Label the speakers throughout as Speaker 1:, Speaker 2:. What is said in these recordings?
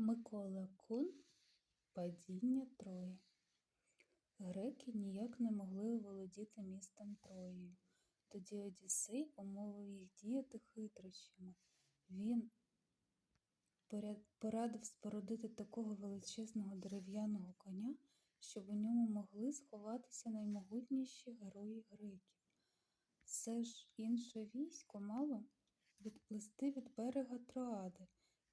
Speaker 1: Микола Кун Падіння Трої Греки ніяк не могли оволодіти містом Троєю. Тоді Одіссей умовив їх діяти хитрощами. Він порадив спорудити такого величезного дерев'яного коня, щоб у ньому могли сховатися наймогутніші герої греків. Все ж інше військо мало відплисти від берега Троади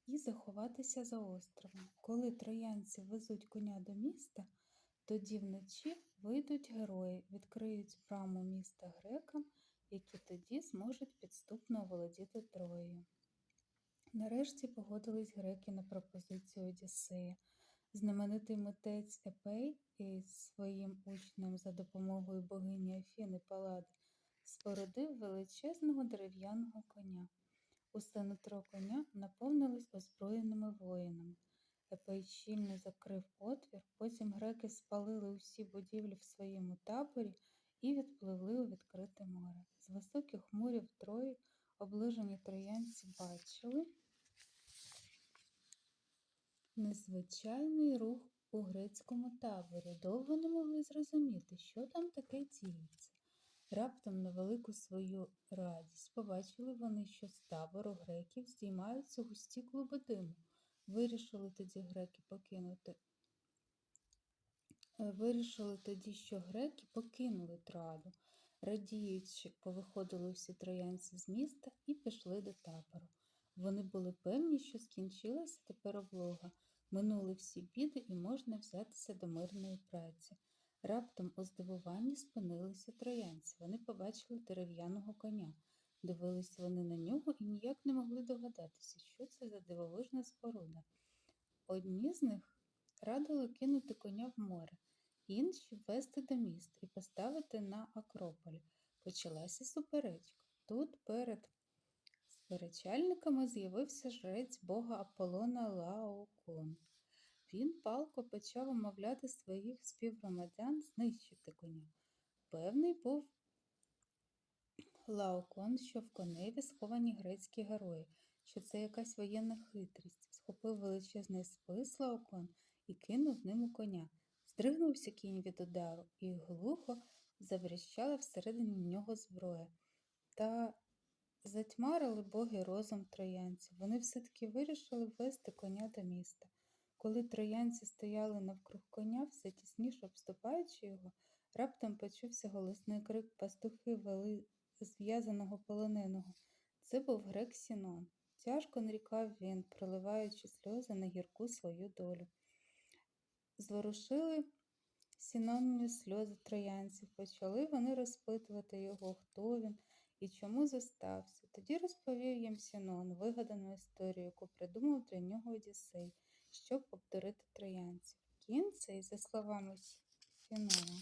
Speaker 1: і заховатися за островом. Коли троянці везуть коня до міста, тоді вночі вийдуть герої, відкриють браму міста грекам, які тоді зможуть підступно оволодіти Троєю. Нарешті погодились греки на пропозицію Одіссея. Знаменитий митець Епей із своїм учнем за допомогою богині Афіни Палади спорудив величезного дерев'яного коня. Усе нутро коня наповнилось озброєними воїнами. Епей щільно закрив отвір, потім греки спалили усі будівлі в своєму таборі і відпливли у відкрите море. З високих мурів Трої оближені троянці бачили незвичайний рух у грецькому таборі. Довго не могли зрозуміти, що там таке діється. Раптом на велику свою радість побачили вони, що з табору греків здіймаються густі клуби диму. Вирішили тоді греки покинути. Е, Вирішили тоді, що греки покинули Троаду. Радіючи, повиходили всі троянці з міста і пішли до табору. Вони були певні, що скінчилася тепер облога, минули всі біди і можна взятися до мирної праці. Раптом у здивуванні спинилися троянці. Вони побачили дерев'яного коня. Дивились вони на нього і ніяк не могли догадатися, що це за дивовижна споруда. Одні з них радили кинути коня в море, інші ввести до міста і поставити на Акрополі. Почалася суперечка. Тут перед сперечальниками з'явився жрець бога Аполлона Лаокон. Він палко почав умовляти своїх співгромадян знищити коня. Певний був Лаокон, що в коневі сховані грецькі герої, що це якась воєнна хитрість. Схопив величезний спис Лаокон і кинув ним у коня. Здригнувся кінь від удару, і глухо завріщала всередині нього зброя. Та затьмарили боги розум троянців. Вони все-таки вирішили ввести коня до міста. Коли троянці стояли навкруг коня, все тісніше обступаючи його, раптом почувся голосний крик пастухи вели зв'язаного полоненого. Це був грек Сінон. Тяжко нарікав він, проливаючи сльози на гірку свою долю. Зворушили Сінонові сльози троянців, почали вони розпитувати його, хто він і чому зостався. Тоді розповів їм Сінон вигадану історію, яку придумав для нього Одіссей, щоб обдурити троянців. Кін цей, за словами Сінона,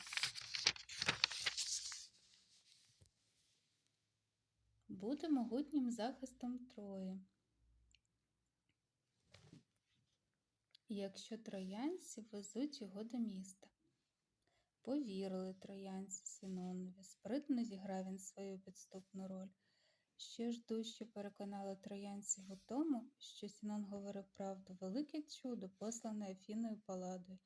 Speaker 1: буде могутнім захистом Трої. Якщо троянці везуть його до міста. Повірили троянці Синонові, спритно зіграв він свою підступну роль. Ще ж дужче переконали троянців у тому, що Сінон говорив правду, велике чудо, послане Афіною Паладою.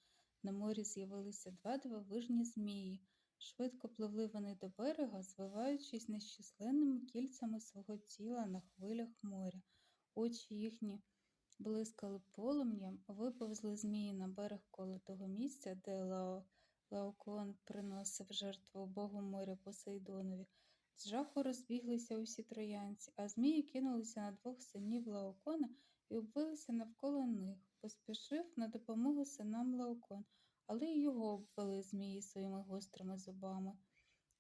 Speaker 1: На морі з'явилися два дивовижні змії. Швидко пливли вони до берега, звиваючись нещисленними кільцями свого тіла на хвилях моря. Очі їхні блискали полум'ям, виповзли змії на берег коло того місця, де Лао Лаокоон приносив жертву богу моря Посейдонові. З жаху розбіглися усі троянці, а змії кинулися на двох синів Лаокона і обвилися навколо них. Поспішив на допомогу синам Лаокон, але й його обвели змії своїми гострими зубами.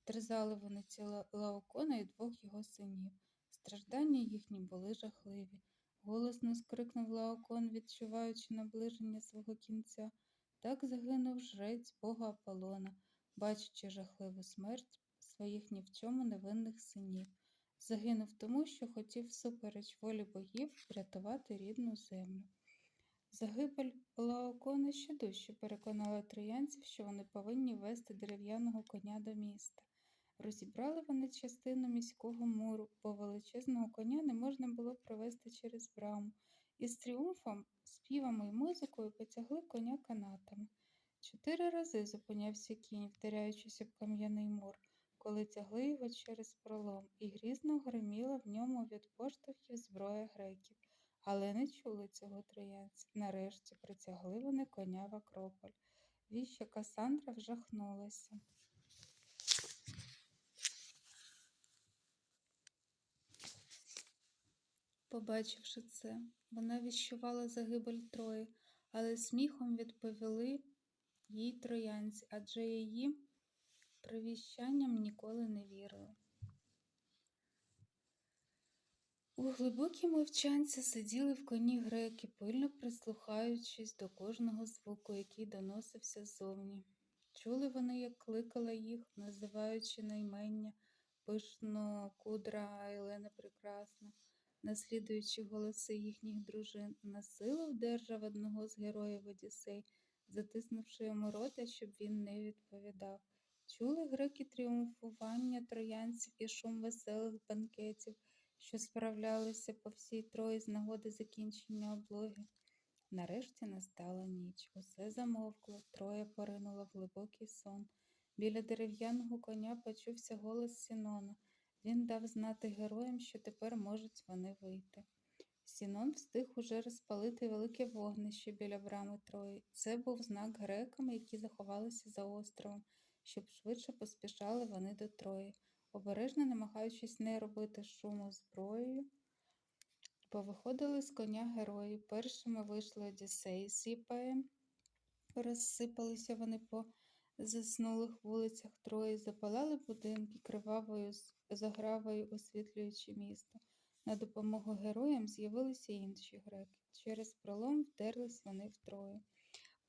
Speaker 1: Терзали вони тіла Лаокона і двох його синів. Страждання їхні були жахливі. Голосно скрикнув Лаокон, відчуваючи наближення свого кінця. Так загинув жрець бога Аполлона, бачачи жахливу смерть своїх ні в чому невинних синів. Загинув тому, що хотів всупереч волі богів врятувати рідну землю. Загибель Лаокона ще дужче переконала троянців, що вони повинні вести дерев'яного коня до міста. Розібрали вони частину міського муру, бо величезного коня не можна було провести через браму, і з тріумфом, співами й музикою потягли коня канатами. Чотири рази зупинявся кінь, вдаряючись об кам'яний мур, коли тягли його через пролом, і грізно гриміла в ньому від поштовхів зброя греків. Але не чули цього троянці. Нарешті притягли вони коня в Акрополь. Віща Касандра вжахнулася. Побачивши це, вона віщувала загибель Трої, але сміхом відповіли їй троянці, адже її привіщанням ніколи не вірили. У глибокій мовчанці сиділи в коні греки, пильно прислухаючись до кожного звуку, який доносився ззовні. Чули вони, як кликала їх, називаючи наймення пишно кудра Елена Прекрасна, наслідуючи голоси їхніх дружин, насилу вдержав одного з героїв Одіссей, затиснувши йому рота, щоб він не відповідав. Чули греки тріумфування троянців і шум веселих банкетів, що справлялися по всій трої з нагоди закінчення облоги. Нарешті настала ніч. Усе замовкло, троє поринуло в глибокий сон. Біля дерев'яного коня почувся голос Сінона. Він дав знати героям, що тепер можуть вони вийти. Сінон встиг уже розпалити велике вогнище біля брами Трої. Це був знак грекам, які заховалися за островом, щоб швидше поспішали вони до Трої. Обережно намагаючись не робити шуму зброєю, повиходили з коня герої. Першими вийшли Одіссей з Іпаєм. Розсипалися вони по заснулих вулицях Трої, запалали будинки кривавою загравою, освітлюючи місто. На допомогу героям з'явилися інші греки. Через пролом вдерлись вони в Трою.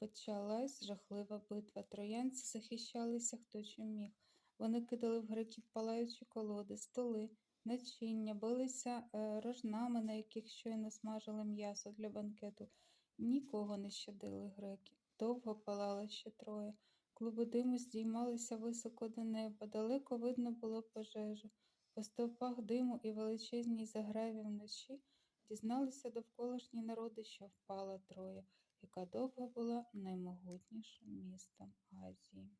Speaker 1: Почалась жахлива битва. Троянці захищалися хто чим міг. Вони кидали в греків палаючі колоди, столи, начиння, билися е, рожнами, на яких щойно смажили м'ясо для банкету. Нікого не щадили греки. Довго палало ще троє. Клуби диму здіймалися високо до неба, далеко видно було пожежу. По стовпах диму і величезній заграві вночі дізналися довколишні народи, що впала Троя, яка довго була наймогутнішим містом Азії.